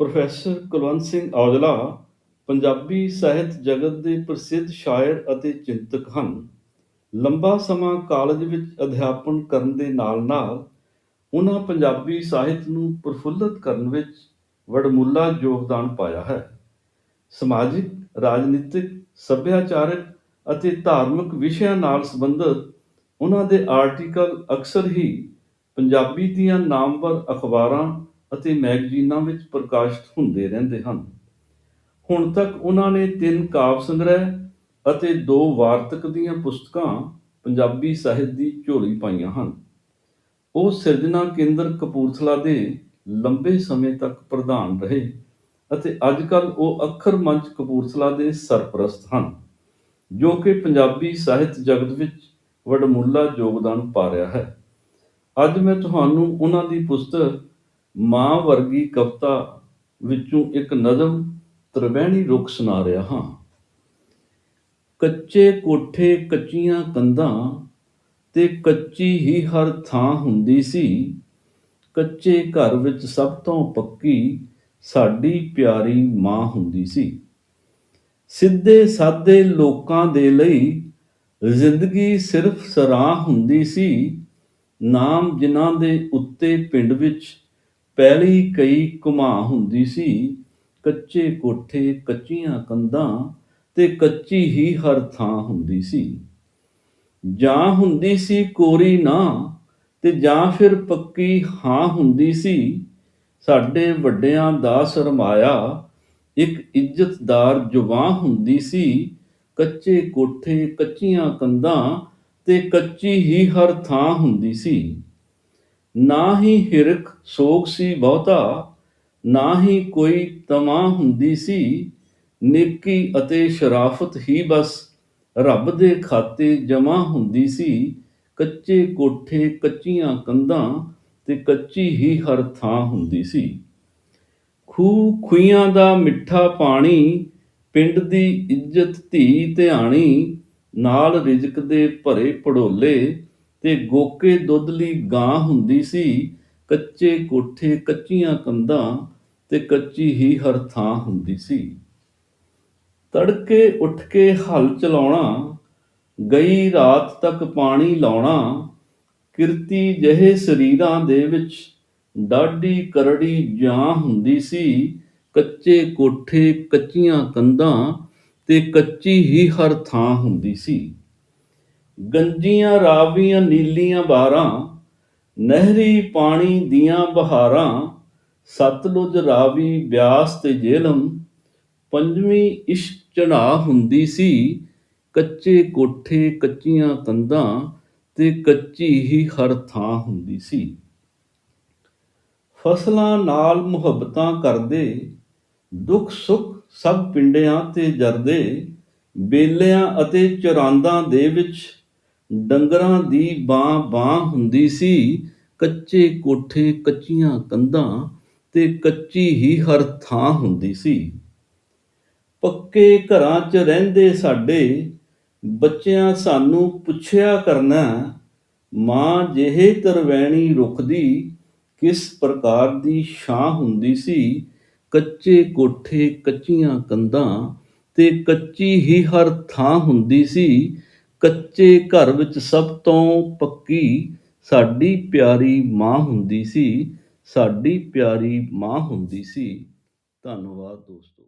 Professor Kulwant Singh Aujla Punjabi ਸਾਹਿਤ ਜਗਤ ਦੇ ਪ੍ਰਸਿੱਧ ਸ਼ਾਇਰ ਅਤੇ ਚਿੰਤਕ ਹਨ। ਲੰਬਾ ਸਮਾਂ ਕਾਲਜ ਵਿੱਚ ਅਧਿਆਪਨ ਕਰਨ ਦੇ ਨਾਲ-ਨਾਲ ਉਹਨਾਂ ਪੰਜਾਬੀ ਸਾਹਿਤ ਨੂੰ ਪ੍ਰਫੁੱਲਤ ਕਰਨ ਵਿੱਚ ਵਡਮੁੱਲਾ ਯੋਗਦਾਨ ਪਾਇਆ ਹੈ। ਸਮਾਜਿਕ, ਰਾਜਨੀਤਿਕ, ਸੱਭਿਆਚਾਰਕ ਅਤੇ ਧਾਰਮਿਕ ਵਿਸ਼ਿਆਂ ਨਾਲ ਸੰਬੰਧਿਤ ਉਹਨਾਂ ਦੇ ਆਰਟੀਕਲ ਅਕਸਰ ਹੀ ਪੰਜਾਬੀ ਦੀਆਂ ਨਾਮਵਰ ਅਖਬਾਰਾਂ ਅਤੇ ਮੈਗਜ਼ੀਨਾਂ ਵਿੱਚ ਪ੍ਰਕਾਸ਼ਿਤ ਹੁੰਦੇ ਰਹਿੰਦੇ ਹਨ। ਹੁਣ ਤੱਕ ਉਹਨਾਂ ਨੇ ਤਿੰਨ ਕਾਵਿ ਸੰਗ੍ਰਹਿ ਅਤੇ ਦੋ ਵਾਰਤਕ ਦੀਆਂ ਪੁਸਤਕਾਂ ਪੰਜਾਬੀ ਸਾਹਿਤ ਦੀ ਝੋਲੀ ਪਾਈਆਂ ਹਨ। ਉਹ ਸਿਰਜਣਾ ਕੇਂਦਰ ਕਪੂਰਥਲਾ ਦੇ ਲੰਬੇ ਸਮੇਂ ਤੱਕ ਪ੍ਰਧਾਨ ਰਹੇ ਅਤੇ ਅੱਜਕੱਲ ਉਹ ਅੱਖਰ ਮੰਚ ਕਪੂਰਥਲਾ ਦੇ ਸਰਪ੍ਰਸਤ ਹਨ, ਜੋ ਕਿ ਪੰਜਾਬੀ ਸਾਹਿਤ ਜਗਤ ਵਿੱਚ ਵਡਮੁੱਲਾ ਯੋਗਦਾਨ ਪਾ ਰਿਹਾ ਹੈ। ਅੱਜ ਮੈਂ ਤੁਹਾਨੂੰ ਉਹਨਾਂ ਦੀ ਪੁਸਤਕ ਮਾਂ ਵਰਗੀ ਕਵਿਤਾ ਵਿੱਚੋਂ ਇੱਕ ਨਜ਼ਮ ਤ੍ਰਿਵੈਣੀ ਰੁੱਖ ਸੁਣਾ ਰਿਹਾ ਹਾਂ। ਕੱਚੇ ਕੋਠੇ, ਕੱਚੀਆਂ ਕੰਧਾਂ ਤੇ ਕੱਚੀ ਹੀ ਹਰ ਥਾਂ ਹੁੰਦੀ ਸੀ। ਕੱਚੇ ਘਰ ਵਿੱਚ ਸਭ ਤੋਂ ਪੱਕੀ ਸਾਡੀ ਪਿਆਰੀ ਮਾਂ ਹੁੰਦੀ ਸੀ। ਸਿੱਧੇ ਸਾਦੇ ਲੋਕਾਂ ਦੇ ਲਈ ਜ਼ਿੰਦਗੀ ਸਿਰਫ ਸਰਾਹ ਹੁੰਦੀ ਸੀ। ਨਾਮ ਜਿਨ੍ਹਾਂ ਦੇ ਉੱਤੇ ਪਿੰਡ ਵਿੱਚ ਪਹਿਲੀ ਕਈ ਘੁਮਾ ਹੁੰਦੀ ਸੀ, ਕੱਚੇ ਕੋਠੇ, ਕੱਚੀਆਂ ਕੰਧਾਂ ਤੇ ਕੱਚੀ ਹੀ ਹਰ ਥਾਂ ਹੁੰਦੀ ਸੀ। ਜਾਂ ਹੁੰਦੀ ਸੀ ਕੋਰੀ ਨਾ ਤੇ ਜਾਂ ਫਿਰ ਪੱਕੀ ਹਾਂ ਹੁੰਦੀ ਸੀ। ਸਾਡੇ ਵੱਡਿਆਂ ਦਾ ਸਰਮਾਇਆ ਇੱਕ ਇੱਜ਼ਤਦਾਰ ਜਵਾਂ ਹੁੰਦੀ ਸੀ। ਕੱਚੇ ਕੋਠੇ, ਕੱਚੀਆਂ ਕੰਧਾਂ ਤੇ ਕੱਚੀ ਹੀ ਹਰ ਥਾਂ ਹੁੰਦੀ ਸੀ। ਨਾ ਹੀ ਹਿਰਖ ਸੋਗ ਸੀ ਬਹੁਤਾ ਨਾ ਹੀ ਕੋਈ ਤਮਾ ਹੁੰਦੀ ਸੀ, ਨੇਕੀ ਅਤੇ ਸ਼ਰਾਫਤ ਹੀ ਬਸ, ਰੱਬ ਦੇ ਖਾਤੇ ਜਮਾ ਹੁੰਦੀ ਸੀ, ਕੱਚੇ ਕੋਠੇ ਕੱਚੀਆਂ ਕੰਧਾਂ ਤੇ ਕੱਚੀ ਹੀ ਹਰ ਥਾਂ ਹੁੰਦੀ ਸੀ। ਖੂਹ ਖੁਈਆਂ ਦਾ ਮਿੱਠਾ ਪਾਣੀ, ਪਿੰਡ ਦੀ ਇੱਜ਼ਤ ਧੀ ਧਿਆਣੀ, ਨਾਲ ਰਿਜ਼ਕ ਦੇ ਭਰੇ ਪੜੋਲੇ ਤੇ ਗੋਕੇ ਦੁੱਧ ਲਈ ਗਾਂ ਹੁੰਦੀ ਸੀ, ਕੱਚੇ ਕੋਠੇ ਕੱਚੀਆਂ ਕੰਧਾਂ ਤੇ ਕੱਚੀ ਹੀ ਹਰ ਥਾਂ ਹੁੰਦੀ ਸੀ। ਤੜਕੇ ਉੱਠ ਕੇ ਹਲ ਚਲਾਉਣਾ, ਗਈ ਰਾਤ ਤੱਕ ਪਾਣੀ ਲਾਉਣਾ, ਕਿਰਤੀ ਜਿਹੇ ਸਰੀਰਾਂ ਦੇ ਵਿੱਚ ਡਾਢੀ ਕਰੜੀ ਜਾਂ ਹੁੰਦੀ ਸੀ, ਕੱਚੇ ਕੋਠੇ ਕੱਚੀਆਂ ਕੰਧਾਂ ਤੇ ਕੱਚੀ ਹੀ ਹਰ ਥਾਂ ਹੁੰਦੀ ਸੀ। ਗੰਜੀਆਂ, ਰਾਵੀਆਂ, ਨੀਲੀਆਂ ਬਾਰਾਂ, ਨਹਿਰੀ ਪਾਣੀ ਦੀਆਂ ਬਹਾਰਾਂ, ਸਤਲੁਜ ਰਾਵੀ ਬਿਆਸ ਤੇ ਜੇਲਮ, ਪੰਜਵੀਂ ਇਸ਼ਕ ਚੜਾ ਹੁੰਦੀ ਸੀ, ਕੱਚੇ ਕੋਠੇ, ਕੱਚੀਆਂ ਕੰਧਾਂ ਤੇ ਕੱਚੀ ਹੀ ਹਰ ਥਾਂ ਹੁੰਦੀ ਸੀ। ਫਸਲਾਂ ਨਾਲ ਮੁਹੱਬਤਾਂ ਕਰਦੇ, ਦੁੱਖ ਸੁੱਖ ਸਭ ਪਿੰਡਿਆਂ ਤੇ ਜਰਦੇ, ਬੇਲਿਆਂ ਅਤੇ ਚਰਾਂਦਾਂ ਦੇ ਵਿੱਚ ਡੰਗਰਾਂ ਦੀ ਬਾਂ ਬਾਂ ਹੁੰਦੀ ਸੀ, ਕੱਚੇ ਕੋਠੇ, ਕੱਚੀਆਂ ਕੰਧਾਂ ਤੇ ਕੱਚੀ ਹੀ ਹਰ ਥਾਂ ਹੁੰਦੀ ਸੀ। ਪੱਕੇ ਘਰਾਂ 'ਚ ਰਹਿੰਦੇ ਸਾਡੇ ਬੱਚਿਆਂ ਸਾਨੂੰ ਪੁੱਛਿਆ ਕਰਨਾ, ਮਾਂ ਜਿਹੇ ਤਰਵੈਣੀ ਰੁੱਖ ਕਿਸ ਪ੍ਰਕਾਰ ਦੀ ਛਾਂ ਹੁੰਦੀ ਸੀ, ਕੱਚੇ ਕੋਠੇ, ਕੱਚੀਆਂ ਕੰਧਾਂ ਤੇ ਕੱਚੀ ਹੀ ਹਰ ਥਾਂ ਹੁੰਦੀ ਸੀ ਕੱਚੇ ਘਰ ਵਿੱਚ ਸਭ ਤੋਂ ਪੱਕੀ ਸਾਡੀ ਪਿਆਰੀ ਮਾਂ ਹੁੰਦੀ ਸੀ, ਸਾਡੀ ਪਿਆਰੀ ਮਾਂ ਹੁੰਦੀ ਸੀ। ਧੰਨਵਾਦ ਦੋਸਤੋ।